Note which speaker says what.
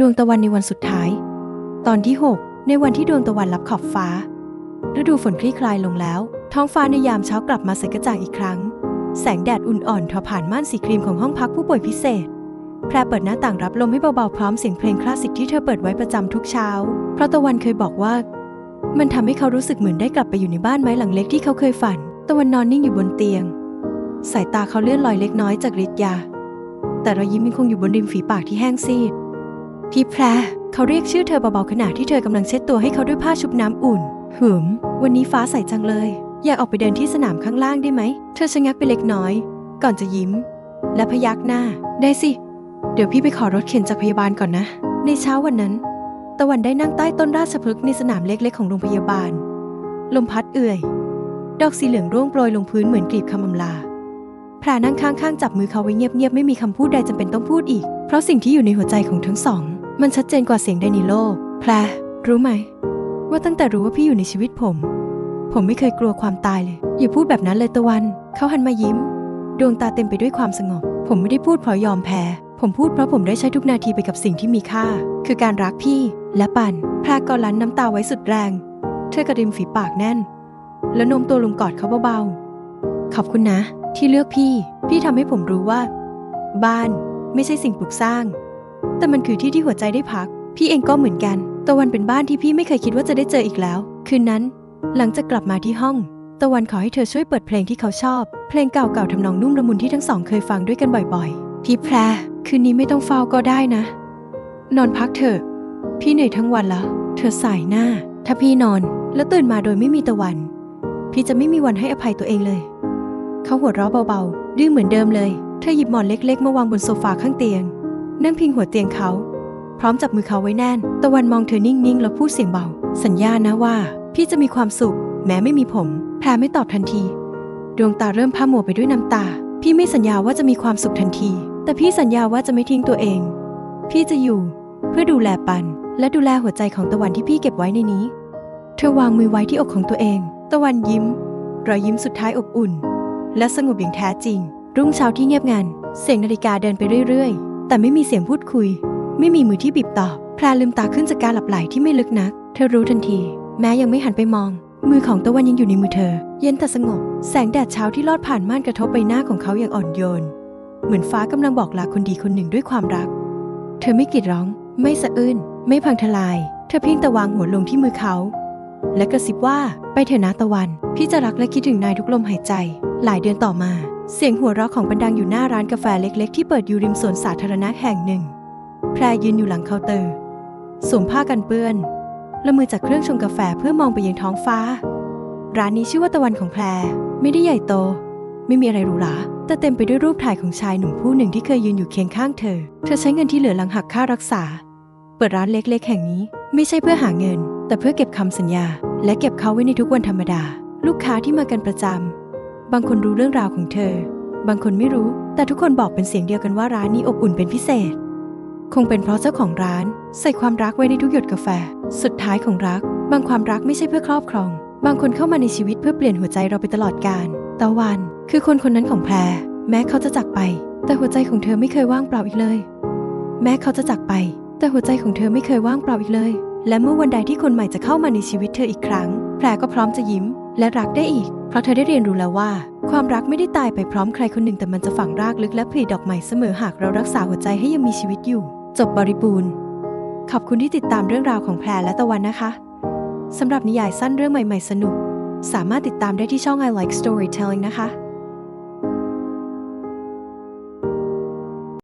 Speaker 1: ดวงตะวันในวันสุดท้าย ตอนที่ 6 ในวันที่ดวงตะวันลับขอบฟ้า ฤดูฝนคลี่คลายลงแล้ว ท้องฟ้าในยามเช้ากลับมาใสกระจ่างอีกครั้ง แสงแดดอุ่นๆทอผ่านม่านสีครีมของห้องพักผู้ป่วยพิเศษ แพรเปิดหน้าต่างรับลมให้เบาๆพร้อมเสียงเพลงคลาสสิกที่เธอเปิดไว้ประจำทุกเช้า เพราะตะวันเคยบอกว่า มันทำให้เขารู้สึกเหมือนได้กลับไปอยู่ในบ้านไม้หลังเล็กที่เขาเคยฝัน ตะวันนอนนิ่งอยู่บนเตียง สายตาเขาเลื่อนลอยเล็กน้อยจากฤทธิ์ยา แต่รอยยิ้มยังคงอยู่บนริมฝีปากที่แห้งซีด พี่แพรเขาเรียกชื่อเธอเบาๆขณะที่เธอกำลังเช็ดตัวให้เขาด้วยผ้าชุบน้ำอุ่น หืม วันนี้ฟ้าใสจังเลย อยากออกไปเดินที่สนามข้างล่างได้ไหม เธอชะงักไปเล็กน้อย ก่อนจะยิ้ม และพยักหน้า ได้สิ เดี๋ยวพี่ไปขอรถเข็นจากพยาบาลก่อนนะ ในเช้าวันนั้น ตะวันได้นั่งใต้ต้นราชพฤกษ์ในสนามเล็กๆ ของโรงพยาบาล ลมพัดเอื่อย ดอกสีเหลืองร่วงโปรยลงพื้นเหมือนกลีบคำอำลาแพรนั่งข้างๆจับมือเขาไว้เงียบๆ ไม่มีคำพูดใดจำเป็นต้องพูดอีก เพราะสิ่งที่อยู่ในหัวใจของทั้งสอง มันชัดเจนกว่าเสียงใดในโลก แพรรู้ไหม ว่าตั้งแต่รู้ว่าพี่อยู่ในชีวิตผม ผมไม่เคยกลัวความตายเลย อย่าพูดแบบนั้นเลยตะวัน เขาหันมายิ้ม ดวงตาเต็มไปด้วยความสงบ ผมไม่ได้พูดเพราะยอมแพ้ ผมพูดเพราะผมได้ใช้ทุกนาทีไปกับสิ่งที่มีค่า คือการรักพี่และปันแพรกอลันน้ำตาไว้สุดแรง เธอกระดิมฝีปากแน่น แล้วโน้มตัวลงกอดเขาเบาๆ ขอบคุณนะ ที่เลือกพี่ พี่ทำให้ผมรู้ว่า บ้านไม่ใช่สิ่งปลูกสร้าง แต่มันคือที่ที่หัวใจได้พัก พี่เองก็เหมือนกัน ตะวันเป็นบ้านที่พี่ไม่เคยคิดว่าจะได้เจออีกแล้ว คืนนั้น หลังจากกลับมาที่ห้อง ตะวันขอให้เธอช่วยเปิดเพลงที่เขาชอบ เพลงเก่าๆทำนองนุ่มละมุนที่ทั้งสองเคยฟังด้วยกันบ่อยๆ พี่แพร คืนนี้ไม่ต้องเฝ้าก็ได้นะ นอนพักเถอะ พี่เหนื่อยทั้งวันแล้วเธอสายหน้า ถ้าพี่นอนแล้วตื่นมาโดยไม่มีตะวัน พี่จะไม่มีวันให้อภัยตัวเองเลย เขาหัวเราะเบาๆ ดื้อเหมือนเดิมเลย เธอหยิบหมอนเล็กๆ มาวางบนโซฟาข้างเตียง นั่งพิงหัวเตียงเขา พร้อมจับมือเขาไว้แน่น ตะวันมองเธอนิ่งๆ แล้วพูดเสียงเบา สัญญานะว่า พี่จะมีความสุข แม้ไม่มีผม แพรไม่ตอบทันที ดวงตาเริ่มพร่ามัวไปด้วยน้ำตา พี่ไม่สัญญาว่าจะมีความสุขทันที แต่พี่สัญญาว่าจะไม่ทิ้งตัวเอง พี่จะอยู่ เพื่อดูแลปัน และดูแลหัวใจของตะวันที่พี่เก็บไว้ในนี้ เธอวางมือไว้ที่อกของตัวเอง ตะวันยิ้มรอยยิ้มสุดท้ายอบอุ่น และสงบอย่างแท้จริง รุ่งเช้าที่เงียบงัน เสียงนาฬิกาเดินไปเรื่อยๆ แต่ไม่มีเสียงพูดคุย ไม่มีมือที่บีบตอบแพรลืมตาขึ้นจากการหลับไหลที่ไม่ลึกนัก เธอรู้ทันที แม้ยังไม่หันไปมอง มือของตะวันยังอยู่ในมือเธอ เย็นแต่สงบ แสงแดดเช้าที่ลอดผ่านม่านกระทบใบหน้าของเขาอย่างอ่อนโยน เหมือนฟ้ากำลังบอกลาคนดีคนหนึ่งด้วยความรัก เธอไม่กรีดร้อง ไม่สะอื้นไม่พังทลาย เธอเพียงแต่วางหัวลงที่มือเขา และกระซิบว่าไปเถอะนะตะวัน พี่จะรักและคิดถึงนายทุกลมหายใจ หลายเดือนต่อมา เสียงหัวเราะของบรรดังอยู่หน้าร้านกาแฟเล็ก ๆ ที่เปิดอยู่ริมสวนสาธารณะแห่งหนึ่ง แพรยืนอยู่หลังเคาน์เตอร์สวมผ้ากันเปื้อนละมือจากเครื่องชงกาแฟเพื่อมองไปยังท้องฟ้า ร้านนี้ชื่อว่าตะวันของแพรไม่ได้ใหญ่โต ไม่มีอะไรหรูหราแต่เต็มไปด้วยรูปถ่ายของชายหนุ่มผู้หนึ่งที่เคยยืนอยู่เคียงข้างเธอ เธอใช้เงินที่เหลือหลังหักค่ารักษา เปิดร้านเล็กๆ แห่งนี้ ไม่ใช่เพื่อหาเงิน แต่เพื่อเก็บคำสัญญา และเก็บเขาไว้ในทุกวันธรรมดา ลูกค้าที่มากันประจำ บางคนรู้เรื่องราวของเธอ บางคนไม่รู้ แต่ทุกคนบอกเป็นเสียงเดียวกันว่าร้านนี้อบอุ่นเป็นพิเศษ คงเป็นเพราะเจ้าของร้านใส่ความรักไว้ในทุกหยดกาแฟ สุดท้ายของรัก บางความรักไม่ใช่เพื่อครอบครอง บางคนเข้ามาในชีวิตเพื่อเปลี่ยนหัวใจเราไปตลอดกาลตะวัน คือคนคนนั้นของแพร แม้เขาจะจากไป แต่หัวใจของเธอไม่เคยว่างเปล่าอีกเลย แม้เขาจะจากไป แต่หัวใจของเธอไม่เคยว่างเปล่าอีกเลย และเมื่อวันใดที่คนใหม่จะเข้ามาในชีวิตเธออีกครั้ง แพรก็พร้อมจะยิ้ม และรักได้อีก เพราะเธอได้เรียนรู้แล้วว่า ความรักไม่ได้ตายไปพร้อมใครคนหนึ่งแต่มันจะฝังรากลึกและผลิดอกใหม่เสมอหากเรารักษาหัวใจให้ยังมีชีวิตอยู่ จบบริบูรณ์ ขอบคุณที่ติดตามเรื่องราวของแพรและตะวันนะคะสำหรับนิยายสั้นเรื่องใหม่ ๆ สนุก สามารถติดตามได้ที่ช่อง I Like Storytelling นะคะ